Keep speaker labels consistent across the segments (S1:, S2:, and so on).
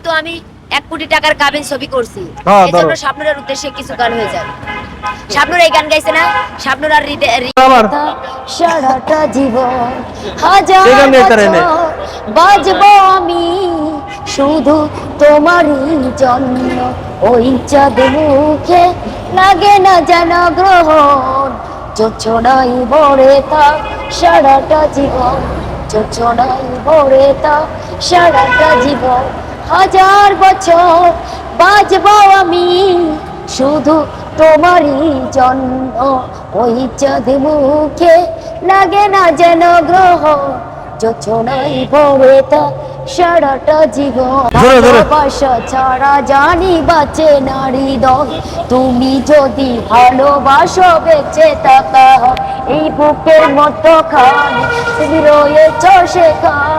S1: যেহেতু আমি এক কোটি টাকার কাবিন ছবি করছি
S2: হ্যাঁ,
S1: স্বপ্নের উদ্দেশ্যে কিছু গান হয়ে যায়। স্বপ্নর এই গান গাইছে না স্বপ্নর আর সারাটা জীবন হাজার বাজবো আমি শুধু তোমারই জন্য। ওই চাঁদ মুখে লাগে না যেন গ্রহণ চোছনাই ভরে থাক সারাটা জীবন। চোছনাই ভরে থাক সারাটা জীবন। হাজার বছর বাজবো আমি। শুধু তোমারই জন্য ওই চাঁদ মুখে লাগে না যেন গ্রহ। যোচনাই ভরে তা সারাটা জীবন। ভালোবাসা ছাড়া জানি বাঁচে নারী দল তুমি যদি ভালোবাসো বেঁচে থাকা এই বুকের মতো খানে তুমি রয়েছ সেখানে।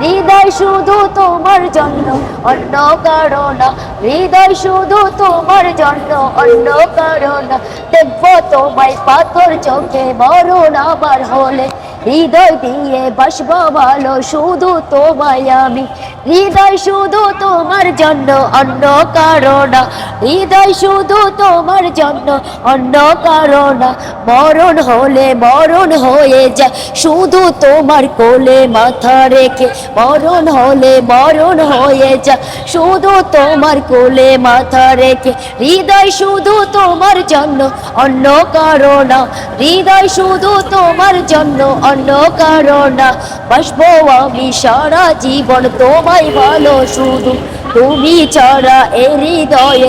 S1: হৃদয় শুধু তোমার জন্য, অন্য কারণ। হৃদয় শুধু তোমার জন্য, অন্য কারও না দেখব তোমায় পাথর চোখে, মরণ আবার হলে। হৃদয় দিয়ে বাসবো ভালো, শুধু তোমায় আমি। হৃদয় শুধু তোমার জন্য, অন্য কারও না হৃদয় শুধু তোমার জন্য, অন্য কারও না মরণ হলে মরণ হয়ে যায়, শুধু তোমার কোলে মাথা রেখে মরণ হলে মরণ হয়ে যা। শুধু তোমার কোলে মাথা রেখে, হৃদয় শুধু তোমার জন্য অন্য কারও না হৃদয় শুধু তোমার জন্য অন্য কারও না বাসবো আমি সারা জীবন তোমায় ভালো শুধু তুমি ছাড়া এ হৃদয়ে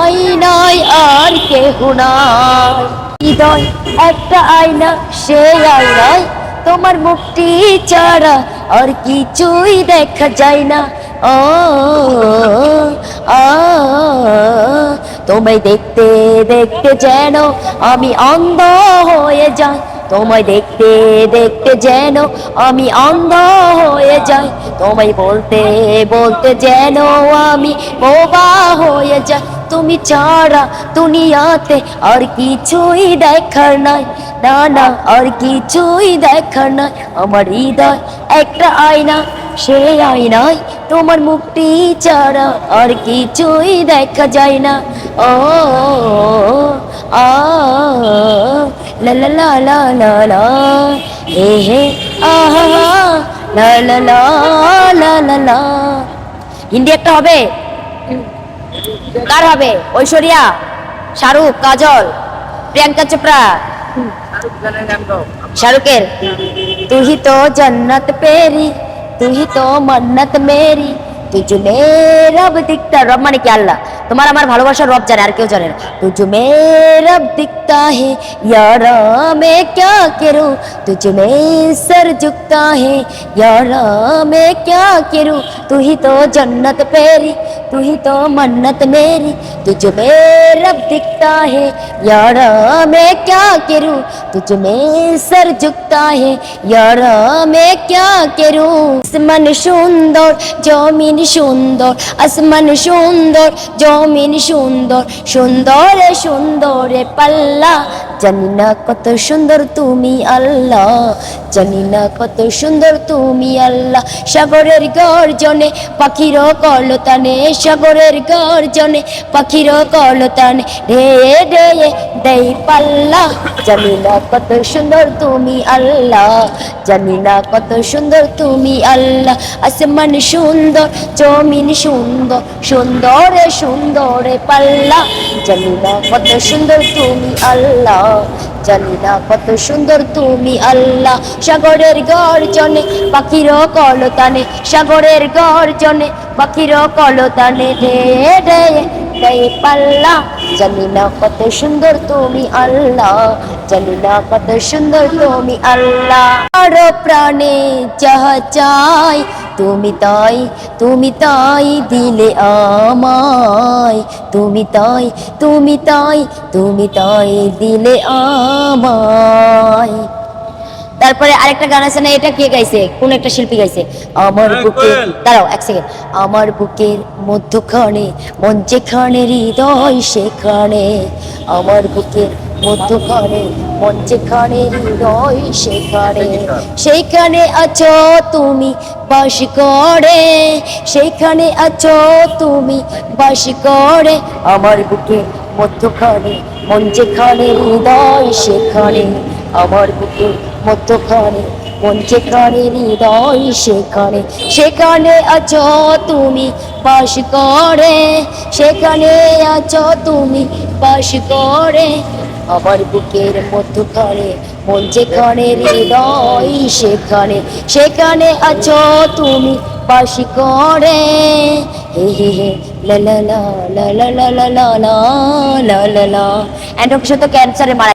S1: আইনায় আর কেহ নাই। হৃদয় একটা আয়না সে আয়নায় তোমার মুক্তি ছাড়া আর কিছুই দেখা যায় না ও তোমায় দেখতে দেখতে যেন আমি অন্ধ হয়ে যাই তোমায় দেখতে দেখতে যেন আমি অন্ধ হয়ে যাই তোমায় বলতে বলতে যেন আমি বোবা হয়ে যাই তুমি ছাড়া দুনিয়াতে আর কিছুই দেখার নাই না না আর কিছুই দেখার নাই আমার হৃদয় একটা আয়না সেই আয়নায় তোমার মুখটি ছাড়া আর কিছুই দেখা যায় না। ও আ লা লা লা লা লা লা হে হে আহা লা লা লা লা লা লা। হিন্দি একটা হবে? কার হবে? ঐশ্বরিয়া? শাহরুখ কাজল প্রিয়াঙ্কা চোপড়া? শাহরুখের? তুই তো জন্নত পেরি তুই তো মন্নত মেরি তুঝ মে রব দিখতা রব মানে কি আল্লাহ তোমার আমার ভালোবাসার রব জানে আর কেউ জানে না তুঝ মে রব দিখতা হে यारा मैं क्या करूं तुझ में सर झुकता है यारा मैं क्या करूं तू ही तो जन्नत पेरी तू ही तो मन्नत मेरी तुझ में रब दिखता है यारा मैं क्या करूं तुझ में सर झुकता है यारा मैं क्या करूं আসমান সুন্দর জমিন সুন্দর আসমান সুন্দর জমিন সুন্দর, সুন্দরে সুন্দরে পাল্লা। জানি না কত সুন্দর তুমি আল্লাহ, জানি না কত সুন্দর তুমি আল্লাহ। সাগরের গর্জনে পাখির কলতানে সাগরের গর্জনে পাখির কলতানে ঢে ঢে দেই পাল্লা। জানি না কত সুন্দর তুমি আল্লাহ জানি না কত সুন্দর তুমি আল্লাহ। আসমান সুন্দর, জমিন সুন্দর, সুন্দরে সুন্দরে পাল্লা। জানি না কত সুন্দর তুমি আল্লাহ জানি না কত সুন্দর তুমি আল্লাহ। সাগরের গর্জনে, পাখির কলতানে, সাগরের গর্জনে, পাখির কলতানে ঢে ঢে দেই পাল্লা। জানি না কত সুন্দর তুমি আল্লাহ জানি না কত সুন্দর তুমি আল্লাহ। আরও প্রাণে যাহা চাই, তুমি তাই তুমি তাই দিলে আমায়। তুমি তাই তুমি তাই তুমি তাই দিলে আমায়। তারপরে আরেকটা গান আছে না এটা কে গাইছে? কোন একটা শিল্পী গাইছে? আমার বুকে
S2: কোয়েল।
S1: দাঁড়াও এক সেকেন্ড আমার বুকের মধ্যখানে মন যেখানে হৃদয় সেখানে আমার বুকের মধ্যখানে মন যেখানে হৃদয় সেখানে সেইখানে আছো তুমি বাস করে। সেইখানে আছো তুমি বাস করে। আমার বুকে মধ্যখানে মন যেখানে হৃদয় সেখানে আমার বুকে মধ্যখানে মন যেখানে হৃদয় সেখানে সেখানে আছো তুমি বাস করে সেখানে আছো তুমি বাস করে আমার বুকের মধ্যখানে মন যেখানে হৃদয় সেখানে সেখানে আছো তুমি বাস করে হে হে হে লা লা লা লা লা লা তো ক্যান্সারে মারা